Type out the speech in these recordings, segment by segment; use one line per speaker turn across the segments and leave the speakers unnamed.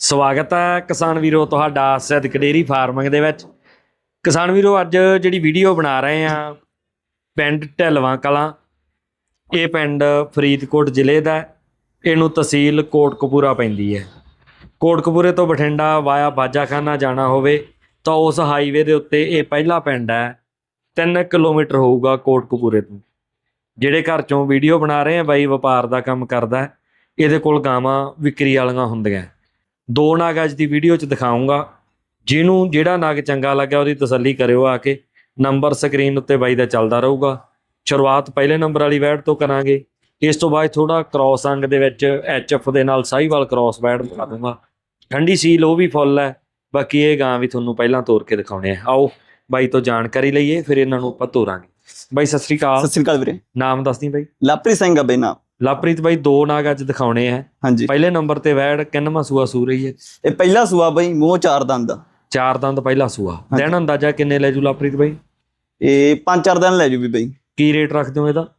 ਸਵਾਗਤ ਹੈ ਕਿਸਾਨ ਵੀਰੋ ਤੁਹਾਡਾ ਸਿੱਧਕ ਡੇਰੀ ਫਾਰਮਿੰਗ ਦੇ ਵਿੱਚ। ਕਿਸਾਨ ਵੀਰੋ, ਅੱਜ ਜਿਹੜੀ ਵੀਡੀਓ ਬਣਾ ਰਹੇ ਆ, ਪਿੰਡ ਢਲਵਾਂ ਕਲਾਂ, ਇਹ ਪਿੰਡ ਫਰੀਦਕੋਟ ਜ਼ਿਲ੍ਹੇ ਦਾ ਇਹਨੂੰ ਤਹਿਸੀਲ ਕੋਟਕਪੂਰਾ ਪੈਂਦੀ ਹੈ। ਕੋਟਕਪੂਰੇ ਤੋਂ ਬਠਿੰਡਾ ਵਾਇਆ ਬਾਜਾਖਾਨਾ ਜਾਣਾ ਹੋਵੇ, ਤਾਂ ਉਸ ਹਾਈਵੇ ਦੇ ਉੱਤੇ ਇਹ ਪਹਿਲਾ ਪਿੰਡ ਹੈ। 3 ਕਿਲੋਮੀਟਰ ਹੋਊਗਾ ਕੋਟਕਪੂਰੇ ਤੋਂ। ਜਿਹੜੇ ਘਰ ਚੋਂ ਵੀਡੀਓ ਬਣਾ ਰਹੇ ਆ, ਬਾਈ ਵਪਾਰ ਦਾ ਕੰਮ ਕਰਦਾ ਇਹਦੇ ਕੋਲ ਗਾਵਾਂ ਵਿਕਰੀ ਵਾਲੀਆਂ ਹੁੰਦੀਆਂ। ਦੋ ਨਾਗ ਅੱਜ ਦੀ ਵੀਡੀਓ 'ਚ ਦਿਖਾਉਂਗਾ। ਜਿਹਨੂੰ ਜਿਹੜਾ ਨਾਗ ਚੰਗਾ ਲੱਗਿਆ ਉਹਦੀ ਤਸੱਲੀ ਕਰਿਓ ਆ ਕੇ। ਨੰਬਰ ਸਕਰੀਨ ਉੱਤੇ ਬਾਈ ਦਾ ਚੱਲਦਾ ਰਹੂਗਾ। ਸ਼ੁਰੂਆਤ ਪਹਿਲੇ ਨੰਬਰ ਵਾਲੀ ਵੈੜ ਤੋਂ ਕਰਾਂਗੇ। ਇਸ ਤੋਂ ਬਾਅਦ ਥੋੜਾ ਕ੍ਰਾਸ ਅੰਗ ਦੇ ਵਿੱਚ ਐਚਐਫ ਦੇ ਨਾਲ ਸਾਈਵਾਲ ਕ੍ਰਾਸ ਵੈੜ ਦਿਖਾ ਦੂੰਗਾ। ਠੰਡੀ ਸੀਲ ਉਹ ਵੀ ਫੁੱਲ ਹੈ। ਬਾਕੀ ਇਹ ਗਾਂ ਵੀ ਤੁਹਾਨੂੰ ਪਹਿਲਾਂ ਤੋਰ ਕੇ ਦਿਖਾਉਣੇ ਆ। ਆਓ ਬਾਈ ਤੋਂ ਜਾਣਕਾਰੀ ਲਈਏ ਫਿਰ ਇਹਨਾਂ ਨੂੰ ਆਪਾਂ ਤੋਰਾਂਗੇ। ਬਾਈ ਸਤਿ ਸ੍ਰੀ ਅਕਾਲ।
ਸਤਿ ਸ੍ਰੀ ਅਕਾਲ ਵੀਰੇ।
ਨਾਮ ਦੱਸਦੀ ਬਾਈ।
ਲਾਪਰੀ ਸਿੰਘ ਆ ਬਈ ਨਾਮ।
ਲਵਪ੍ਰੀਤ ਬਾਈ ਦੋ ਨਾਗ ਅੱਜ ਦਿਖਾਉਣੇ ਆ।
ਹਾਂਜੀ।
ਪਹਿਲੇ ਨੰਬਰ ਤੇ ਵੈੜ ਕਿੰਨਵਾਂ ਸੂਆ ਸੂ ਰਹੀ ਹੈ?
ਇਹ ਪਹਿਲਾ ਸੂਆ ਬਈ ਮੂੰਹ ਚਾਰ ਦੰਦ। ਦਾ
ਚਾਰ ਦੰਦ ਪਹਿਲਾ ਸੂਆ। ਦਿਨ ਅੰਦਾਜ਼ਾ ਕਿੰਨੇ ਲੈ ਜੂ ਲਵਪ੍ਰੀਤ ਬਾਈ?
ਇਹ ਪੰਜ ਚਾਰ ਦਿਨ ਲੈ ਜੂ ਵੀ ਬਈ।
ਕੀ ਰੇਟ ਰੱਖਦੇ ਹੋ ਇਹਦਾ?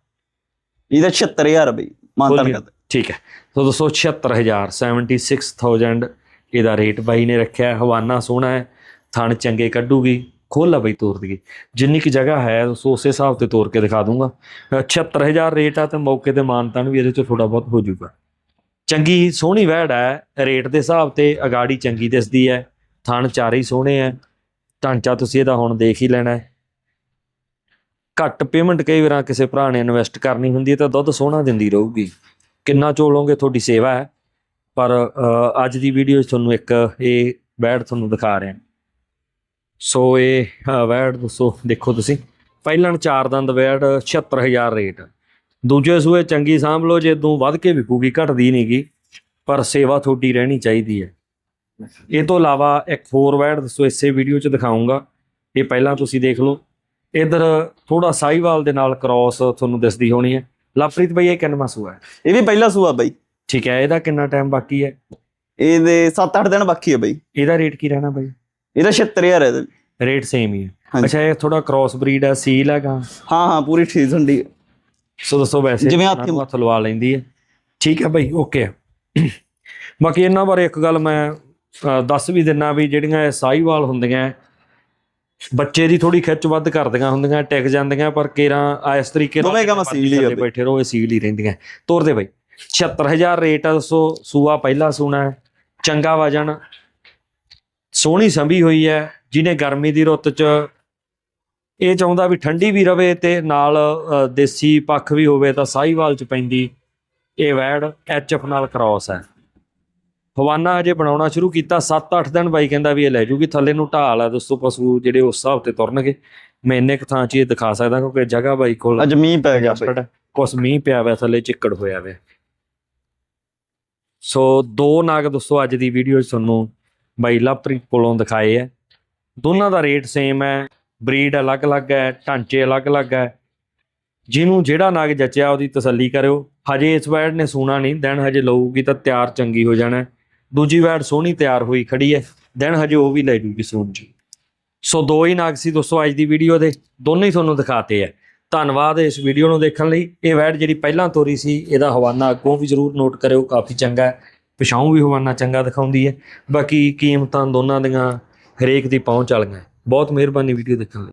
ਇਹਦਾ 76000 ਬਈ ਮਾਨਤਾਨ। ਕਰਦਾ
ਠੀਕ ਹੈ। ਸੋ ਦੋਸਤੋ 76000 76000 ਇਹਦਾ ਰੇਟ ਬਾਈ ਨੇ ਰੱਖਿਆ। ਹਵਾਨਾ ਸੋਹਣਾ ਹੈ। ਥਣ ਚੰਗੇ ਕੱਢੂਗੀ। ਖੋਲਾ ਬਈ ਤੋਰ ਦਈਏ। ਜਿੰਨੀ ਕੀ ਜਗ੍ਹਾ ਹੈ ਦੋਸਤੋ ਉਸੇ ਹਿਸਾਬ ਤੇ ਤੋਰ ਕੇ ਦਿਖਾ ਦੂੰਗਾ ਅ, 76000 ਰੇਟ ਆ ਤੇ ਮੌਕੇ ਤੇ ਮਾਨਤਾਨ ਵੀ ਇਹਦੇ ਚ ਥੋੜਾ ਬਹੁਤ ਹੋ ਜਾਊਗਾ। ਚੰਗੀ ਸੋਹਣੀ ਵਹਿੜ ਹੈ ਰੇਟ ਦੇ ਹਿਸਾਬ ਤੇ ਅਗਾੜੀ ਚੰਗੀ ਦਿਸਦੀ ਹੈ ਥਣ ਚਾਰੇ ਹੀ ਸੋਹਣੇ ਹੈ। ਢਾਂਚਾ ਤੁਸੀਂ ਇਹਦਾ ਹੁਣ ਦੇਖ ਹੀ ਲੈਣਾ ਹੈ। ਘੱਟ ਪੇਮੈਂਟ ਕਈ ਵਾਰਾਂ ਕਿਸੇ ਭਰਾ ਨੇ ਇਨਵੈਸਟ ਕਰਨੀ ਹੁੰਦੀ ਹੈ ਤਾਂ ਦੁੱਧ ਸੋਹਣਾ ਦਿੰਦੀ ਰਹੂਗੀ। ਕਿੰਨਾ ਚੋਲੋਗੇ ਤੁਹਾਡੀ ਸੇਵਾ ਹੈ। ਪਰ ਅੱਜ ਦੀ ਵੀਡੀਓ 'ਚ ਤੁਹਾਨੂੰ ਇੱਕ ਇਹ ਬੈਡ ਤੁਹਾਨੂੰ ਦਿਖਾ ਰਿਹਾ। ਸੋ ਇਹ ਅ, ਬੈਡ ਦੋਸਤੋ ਦੇਖੋ ਤੁਸੀਂ। ਪਹਿਲਣ ਚਾਰ ਦੰਦ ਬੈਡ 76000 ਰੇਟ। ਦੂਜੇ ਸੂਏ ਚੰਗੀ ਸਾਂਭ ਲਓ ਜੇ ਤੋਂ ਵੱਧ ਕੇ ਵਿਕੂਗੀ ਘਟਦੀ ਨਹੀਂਗੀ ਪਰ ਸੇਵਾ ਤੁਹਾਡੀ ਰਹਿਣੀ ਚਾਹੀਦੀ ਹੈ। ਇਹ ਤੋਂ ਇਲਾਵਾ ਇੱਕ ਹੋਰ ਬੈਡ ਦੋਸਤੋ ਇਸੇ ਵੀਡੀਓ 'ਚ ਦਿਖਾਉਂਗਾ ਇਹ ਪਹਿਲਾਂ ਤੁਸੀਂ ਦੇਖ ਲਓ। ਇਧਰ ਥੋੜਾ ਸਾਈਵਾਲ ਦੇ ਨਾਲ ਕ੍ਰਾਸ ਤੁਹਾਨੂੰ ਦਿਸਦੀ ਹੋਣੀ ਹੈ। ਲਵਪ੍ਰੀਤ ਬਈ ਇਹ ਕਿੰਨਵਾਂ ਸੂਆ ਹੈ?
ਇਹ ਵੀ ਪਹਿਲਾ ਸੂਆ ਬਈ।
ਠੀਕ ਹੈ ਇਹਦਾ ਕਿੰਨਾ ਟਾਈਮ ਬਾਕੀ ਹੈ?
ਇਹਦੇ 7-8 ਦਿਨ ਬਾਕੀ ਹੈ ਬਈ।
ਇਹਦਾ ਰੇਟ ਕੀ ਰਹਿਣਾ ਬਈ?
ਇਹਦਾ 76000 ਹੈ ਇਹਦਾ ਵੀ।
ਰੇਟ ਸੇਮ ਹੀ ਹੈ
ਹਾਂਜੀ।
ਅੱਛਾ ਇਹ ਥੋੜਾ ਕ੍ਰਾਸ ਬਰੀਡ ਹੈ ਸੀਲ ਹੈਗਾ
ਹਾਂ ਹਾਂ ਪੂਰੀ ਠੀਕ ਹੁੰਦੀ ਹੈ।
ਸੋ ਦੱਸੋ ਵੈਸੇ
ਜਿਵੇਂ ਹੱਥ-
ਨੂੰ ਹੱਥ ਲਵਾ ਲੈਂਦੀ ਹੈ ਠੀਕ ਹੈ ਬਈ ਓਕੇ ਬਾਕੀ ਇਹਨਾਂ ਬਾਰੇ ਇੱਕ ਗੱਲ ਮੈਂ ਦੱਸ ਵੀ ਦਿੰਨਾ ਵੀ ਜਿਹੜੀਆਂ ਇਹ ਸਾਈਵਾਲ ਹੁੰਦੀਆਂ ਬੱਚੇ ਦੀ ਥੋੜੀ ਖਿੱਚ ਵੱਧ ਕਰਦੀਆਂ ਹੁੰਦੀਆਂ ਟਿਕ ਜਾਂਦੀਆਂ ਪਰ ਕੇਰਾਂ ਇਸ ਤਰੀਕੇ
ਦੋਵੇਂ ਕੰਮ ਸੀਲ ਹੀ ਬਈ।
ਬੈਠੇ ਰਹੋ ਇਹ ਸੀਲ ਹੀ ਰਹਿੰਦੀਆਂ ਤੋਰਦੇ ਬਈ 76000 ਰੇਟ ਆ ਦੱਸੋ ਸੂਆ ਪਹਿਲਾ ਸੂਣਾ ਹੈ ਚੰਗਾ ਵਜਨ ਸੋਹਣੀ ਸੰਭੀ ਹੋਈ ਹੈ ਜਿਹਨੇ ਗਰਮੀ ਦੀ ਰੁੱਤ 'ਚ ਇਹ ਚਾਹੁੰਦਾ ਵੀ ਠੰਡੀ ਵੀ ਰਵੇ ਤੇ ਨਾਲ ਦੇਸੀ ਪੱਖ ਵੀ ਹੋਵੇ ਤਾਂ ਸਾਹੀਵਾਲ 'ਚ ਪੈਂਦੀ ਇਹ ਵੈੜ ਐਚਐਫ ਨਾਲ ਕ੍ਰਾਸ ਹੈ। ਹਵਾਨਾ ਹਜੇ ਬਣਾਉਣਾ ਸ਼ੁਰੂ ਕੀਤਾ 7-8 ਦਿਨ ਬਾਈ ਕਹਿੰਦਾ ਵੀ ਇਹ ਲੈ ਜੂਗੀ ਥੱਲੇ ਨੂੰ ਢਾਲ ਹੈ ਦੋਸਤੋ ਪਸ਼ੂ ਜਿਹੜੇ ਉਸ ਹਿਸਾਬ ਤੇ ਤੁਰਨਗੇ। ਮੈਂ ਇੰਨੇ ਕੁ ਥਾਂ 'ਚ ਇਹ ਦਿਖਾ ਸਕਦਾ ਕਿਉਂਕਿ ਜਗ੍ਹਾ ਬਾਈ ਕੋਲ
ਅੱਜ ਮੀਂਹ ਪੈ ਗਿਆ
ਕੁਛ ਮੀਂਹ ਪਿਆ ਹੋਇਆ ਥੱਲੇ ਚਿੱਕੜ ਹੋਇਆ ਹੋਇਆ ਸੋ ਦੋ ਨਾਗ ਦੋਸਤੋ ਅੱਜ ਦੀ ਵੀਡੀਓ 'ਚ ਤੁਹਾਨੂੰ ਬਾਈ ਲਵਪ੍ਰੀਤ ਕੋਲੋਂ ਦਿਖਾਏ ਹੈ ਦੋਨਾਂ ਦਾ ਰੇਟ ਸੇਮ ਹੈ ਬਰੀਡ ਅਲੱਗ-ਅਲੱਗ ਹੈ ਢਾਂਚੇ ਅਲੱਗ-ਅਲੱਗ ਹੈ ਜਿਹਨੂੰ ਜਿਹੜਾ ਨਾਗ ਜਚਿਆ ਉਹਦੀ ਤਸੱਲੀ ਕਰਿਓ। ਹਜੇ ਇਸ ਵੈੜ ਨੇ ਸੂਣਾ ਨਹੀਂ ਦਿਨ ਹਜੇ ਲਊਗੀ ਤਾਂ ਤਿਆਰ ਚੰਗੀ ਹੋ ਜਾਣਾ। ਦੂਜੀ ਵੈੜ ਸੋਹਣੀ ਤਿਆਰ ਹੋਈ ਖੜੀ ਹੈ ਦਿਨ ਹਜੇ ਉਹ ਵੀ ਲੈ ਜੂਗੀ ਸੂਣ ਜੀ ਸੋ ਦੋ ਹੀ ਨਾਗ ਸੀ ਦੋਸਤੋ ਅੱਜ ਦੀ ਵੀਡੀਓ ਦੇ, ਦੋਨੇ ਹੀ ਤੁਹਾਨੂੰ ਦਿਖਾਤੇ ਹੈ ਧੰਨਵਾਦ ਇਸ ਵੀਡੀਓ ਨੂੰ ਦੇਖਣ ਲਈ। ਇਹ ਵੈਡ ਜਿਹੜੀ ਪਹਿਲਾਂ ਤੋਰੀ ਸੀ, ਇਹਦਾ ਹਵਾਨਾ ਅੱਗੋਂ ਵੀ ਜਰੂਰ ਨੋਟ ਕਰਿਓ, ਕਾਫੀ ਚੰਗਾ। ਹੈ ਪਿਛਾਉਂ ਵੀ ਹਵਾਨਾ ਚੰਗਾ ਦਿਖਾਉਂਦੀ ਹੈ। ਬਾਕੀ ਕੀਮਤਾਂ ਦੋਨਾਂ ਦੀਆਂ ਹਰੇਕ ਦੀ ਪਹੁੰਚ ਵਾਲੀਆਂ ਬਹੁਤ ਮਿਹਰਬਾਨੀ ਵੀਡੀਓ ਦੇਖਣ ਲਈ।